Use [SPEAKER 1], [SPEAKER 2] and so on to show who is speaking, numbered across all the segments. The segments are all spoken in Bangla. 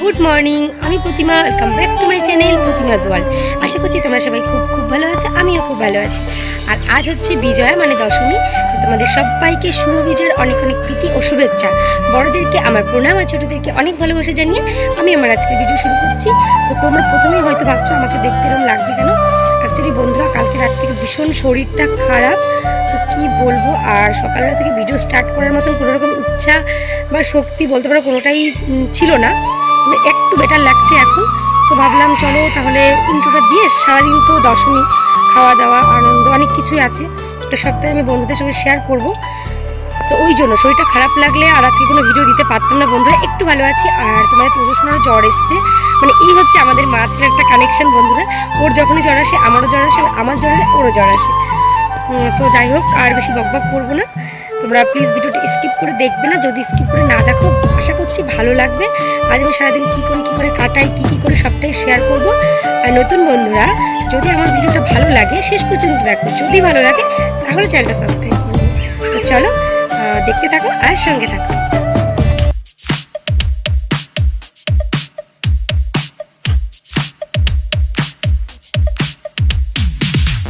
[SPEAKER 1] গুড মর্নিং, আমি Pratima welcome back to my channel Pratima's world আশা করছি তোমরা সবাই খুব খুব ভালো আছো, আমিও খুব ভালো আছি। আর আজ হচ্ছে বিজয়া মানে দশমী তোমাদের সবাইকে শুভ বিজয়ের অনেক অনেক প্রীতি ও শুভেচ্ছা। বড়দেরকে, আমার প্রণাম আর ছোটোদেরকে অনেক ভালোবাসা জানিয়ে আমি আমার আজকে ভিডিও শুরু করছি। তো তোমরা প্রথমেই হয়তো ভাবছ আমাকে দেখতে এরকম লাগছে কেন? অ্যাকচুয়ালি বন্ধুরা, কালকে রাত থেকে ভীষণ শরীরটা খারাপ, তো কী বলব? আর সকালবেলা থেকে ভিডিও স্টার্ট করার মতন কোনো রকম ইচ্ছা বা শক্তি বলতে পারো কোনোটাই ছিল না। একটু বেটার লাগছে এখন। তো ভাবলাম চলো তাহলে ইন্ট্রোটা দিয়ে সারাদিন তো দশমী খাওয়া দাওয়া আনন্দ, অনেক কিছুই আছে। তো সবটাই আমি বন্ধুদের সঙ্গে শেয়ার করব। তো ওই জন্য শরীরটা খারাপ লাগলে আর আজকে কোনো ভিডিও দিতে পারতাম না। বন্ধুরা, একটু ভালো আছি। আর তোমার তোমাদের প্রদর্শনেরও জ্বর এসছে। মানে এই হচ্ছে আমাদের মাছের একটা কানেকশন বন্ধুরা। ওর যখনই জ্বর আসে, আমারও জ্বর আসে আমার জ্বর হলে ওরও জ্বর আসে। তো যাই হোক, আর বেশি বকবক করব না। তোমরা প্লিজ ভিডিওটা স্কিপ করে দেখবে না। যদি স্কিপ করে না দেখো করছি, ভালো লাগবে। আজ আমি সারাদিন কী করি, কী করে কাটাই, কী কী করে সবটাই শেয়ার করব। আর নতুন বন্ধুরা, যদি আমার ভিডিওটা ভালো লাগে, শেষ পর্যন্ত দেখো। যদি ভালো লাগে, তাহলে চ্যানেলটা সাবস্ক্রাইব করবে তো চলো দেখতে থাকো আর সঙ্গে থাকো।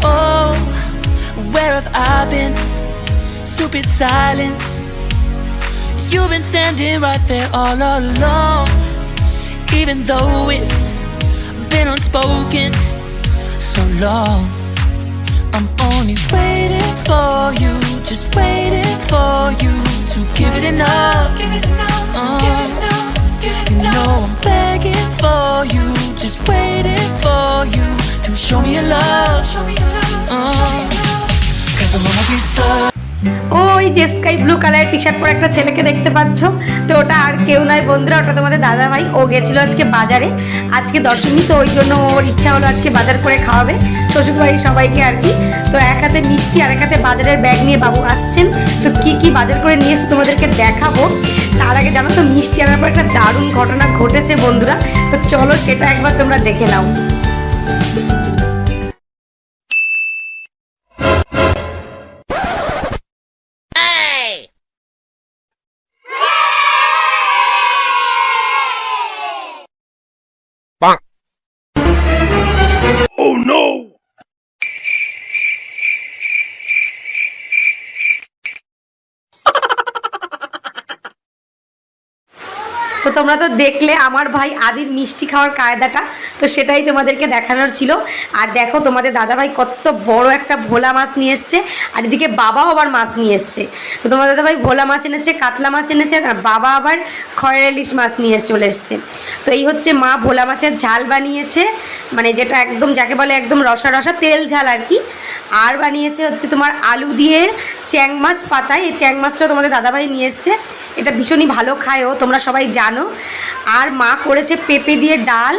[SPEAKER 2] Oh? Stupid silence. You've been standing right there all along. Even though it's been unspoken so long. I'm only waiting for you, just waiting for you to give it enough. Uh, you know I'm begging for you, just waiting for you to show me your love.
[SPEAKER 1] যে স্কাই ব্লু কালারের টি শার্ট পরে একটা ছেলেকে দেখতে পাচ্ছ। তো ওটা আর কেউ নয় বন্ধুরা, ওটা তোমাদের দাদা ভাই ও গেছিল আজকে বাজারে। আজকে দশমী, তো ওই জন্য ওর ইচ্ছা হলো আজকে বাজার করে খাওয়াবে। শ্বশুরবাড়ির সবাইকে আর কি। তো এক হাতে মিষ্টি আর এক হাতে বাজারের ব্যাগ নিয়ে বাবু আসছেন। তো কি কি বাজার করে নিয়ে এসে তোমাদেরকে দেখাবো। তার আগে জানো তো, মিষ্টি আনার পর একটা দারুণ ঘটনা ঘটেছে বন্ধুরা। তো চলো সেটা একবার তোমরা দেখে নাও। তোমরা তো দেখলে আমার ভাই আদির মিষ্টি খাওয়ার কায়দাটা, তো সেটাই তোমাদেরকে দেখানোর ছিল। আর দেখো তোমাদের দাদাভাই কত বড় একটা ভোলা মাছ নিয়ে এসছে, আর এদিকে বাবাও আবার মাছ নিয়ে এসছে। তো তোমাদের দাদাভাই ভোলা মাছ এনেছে, কাতলা মাছ এনেছে, আর বাবা আবার খয়ের মাছ নিয়ে চলে এসছে। তো এই হচ্ছে মা ভোলা মাছের ঝাল বানিয়েছে মানে যেটা একদম যাকে বলে একদম রসা রসা তেল ঝাল আর কি। আর বানিয়েছে হচ্ছে তোমার আলু দিয়ে চ্যাং মাছ পাতায়, এই চ্যাং মাছটা তোমাদের দাদাভাই নিয়ে এসছে। এটা ভীষণই ভালো খায়ও তোমরা সবাই জানো। আর মা করেছে পেঁপে দিয়ে ডাল,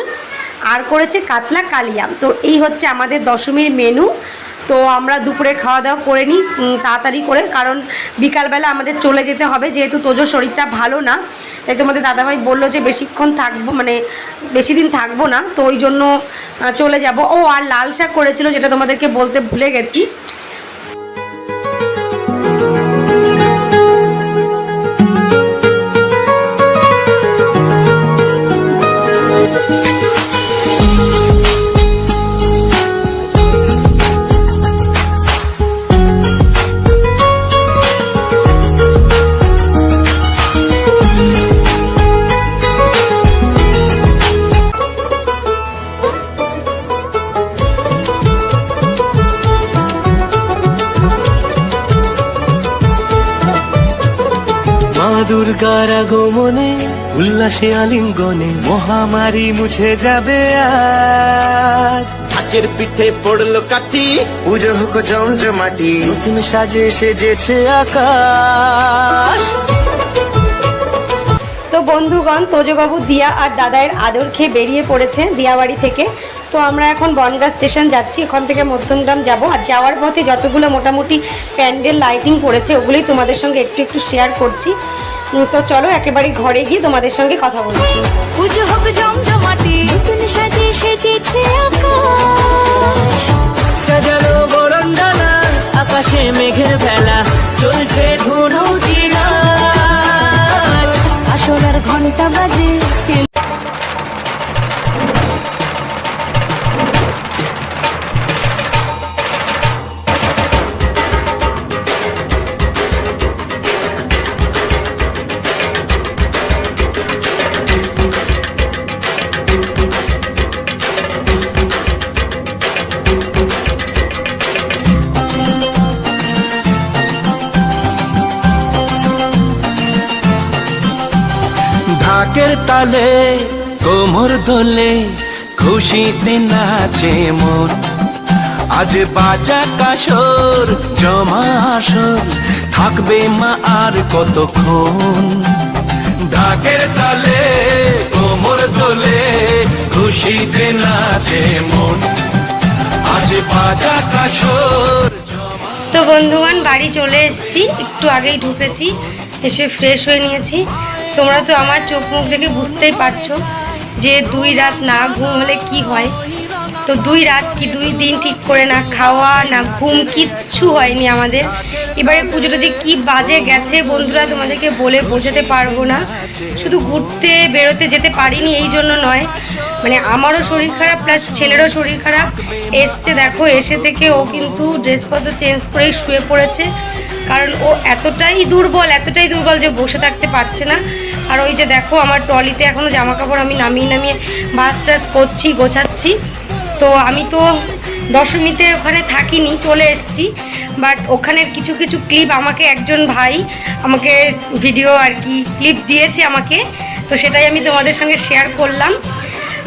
[SPEAKER 1] আর করেছে কাতলা কালিয়া তো এই হচ্ছে আমাদের দশমীর মেনু। তো আমরা দুপুরে খাওয়া দাওয়া করে নিই তাড়াতাড়ি করে, কারণ বিকালবেলা আমাদের চলে যেতে হবে, যেহেতু তোজোর শরীরটা ভালো না। তাই তোমাদের দাদাভাই বলল যে বেশিক্ষণ থাকব মানে বেশি দিন থাকব না। তো ওই জন্য চলে যাব। ও, আর লাল শাক করেছিল, যেটা তোমাদেরকে বলতে ভুলে গেছি।
[SPEAKER 3] দুর্গার আগমনে উল্লাসে আলিঙ্গনে মহামারী মুছে যাবে আজ।
[SPEAKER 4] ঢাকের পিঠে পড়ল কাঠি।
[SPEAKER 3] পুজো হোক জমজমাটি নতুন সাজে সেজেছে আকাশ।
[SPEAKER 1] তো বন্ধুগণ তোজবাবু দিয়া আর দাদায়ের আদর খেয়ে বেরিয়ে পড়েছে দিয়াবাড়ি থেকে। তো আমরা এখন বনগাঁ স্টেশন যাচ্ছি ওখান থেকে মধ্যমগ্রাম যাব। আর যাওয়ার পথে যতগুলো মোটামুটি প্যান্ডেল লাইটিং করেছে ওগুলোই তোমাদের সঙ্গে একটু একটু শেয়ার করছি। তো চলো একেবারে ঘরে গিয়ে তোমাদের সঙ্গে কথা বলছি।
[SPEAKER 2] পুজো হোক জমজমাটি নতুন সাজে সেজেছে আকাশ।
[SPEAKER 3] সাজানো বরণডালা
[SPEAKER 2] আকাশে মেঘের
[SPEAKER 3] ঢাকের তালে, কোমর দোলে খুশিতে নাচে মন। আজ বাজা কাসর জমা আসর, থাকবে মা আর কতক্ষণ? ঢাকের তালে, কোমর দোলে খুশিতে নাচে মন। আজ বাজা কাসর
[SPEAKER 1] তো বন্ধুগণ, বাড়ি চলে এসেছি। একটু আগেই ঢুকেছি, এসে ফ্রেশ হয়ে নিয়েছি। তোমরা তো আমার চোখ মুখ দেখে বুঝতেই পারছ যে দুই রাত না ঘুম হলে কি হয়। তো দুই রাত কি দুই দিন ঠিক করে না খাওয়া, না ঘুম কিচ্ছু হয়নি আমাদের। এবারে পুজোটা যে কি বাজে গেছে বন্ধুরা তোমাদেরকে বলে বোঝাতে পারব না। শুধু ঘুরতে বেরোতে যেতে পারিনি এই জন্য নয় মানে আমারও শরীর খারাপ প্লাস ছেলেরও শরীর খারাপ। এসছে দেখো, এসে থেকে ও কিন্তু ড্রেসপত্র চেঞ্জ করেই শুয়ে পড়েছে। কারণ ও এতটাই দুর্বল এতটাই দুর্বল যে বসে থাকতে পারছে না। আর ওই যে দেখো, আমার ট্রলিতে এখনও জামা কাপড় আমি নামিয়ে নামিয়ে বাস টাস করছি, গোছাচ্ছি। তো আমি তো দশমীতে ওখানে থাকিনি, চলে এসেছি। বাট ওখানে কিছু কিছু ক্লিপ আমাকে একজন ভাই আমাকে ভিডিও আর কি ক্লিপ দিয়েছে আমাকে। তো সেটাই আমি তোমাদের সঙ্গে শেয়ার করলাম।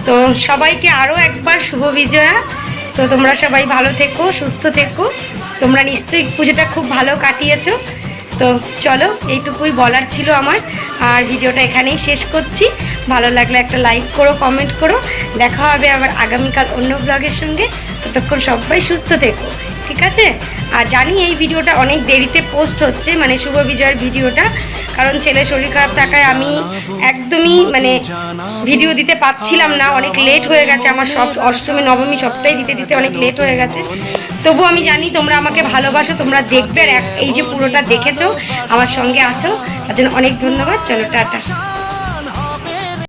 [SPEAKER 1] তো সবাইকে আরও একবার শুভ বিজয়া। তো তোমরা সবাই ভালো থেকো, সুস্থ থেকো। তোমরা নিশ্চয়ই পুজোটা খুব ভালো কাটিয়েছো। তো চলো, এইটুকুই বলার ছিল আমার। আর ভিডিওটা এখানেই শেষ করছি। ভালো লাগলে একটা লাইক করো কমেন্ট করো। দেখা হবে আবার আগামীকাল অন্য ব্লগের সঙ্গে। ততক্ষণ সবাই সুস্থ থেকো, ঠিক আছে? আর জানি এই ভিডিওটা অনেক দেরিতে পোস্ট হচ্ছে মানে শুভ বিজয়ের ভিডিওটা। কারণ ছেলে শরীর খারাপ থাকায় আমি একদমই মানে ভিডিও দিতে পাচ্ছিলাম না। অনেক লেট হয়ে গেছে। আমার সব অষ্টমী, নবমী সবটাই দিতে দিতে অনেক লেট হয়ে গেছে। তবু আমি জানি তোমরা আমাকে ভালোবাসো, তোমরা দেখবে আর এই যে পুরোটা দেখেছ, আমার সঙ্গে আছো, তার জন্য অনেক ধন্যবাদ। চলো, টাটা।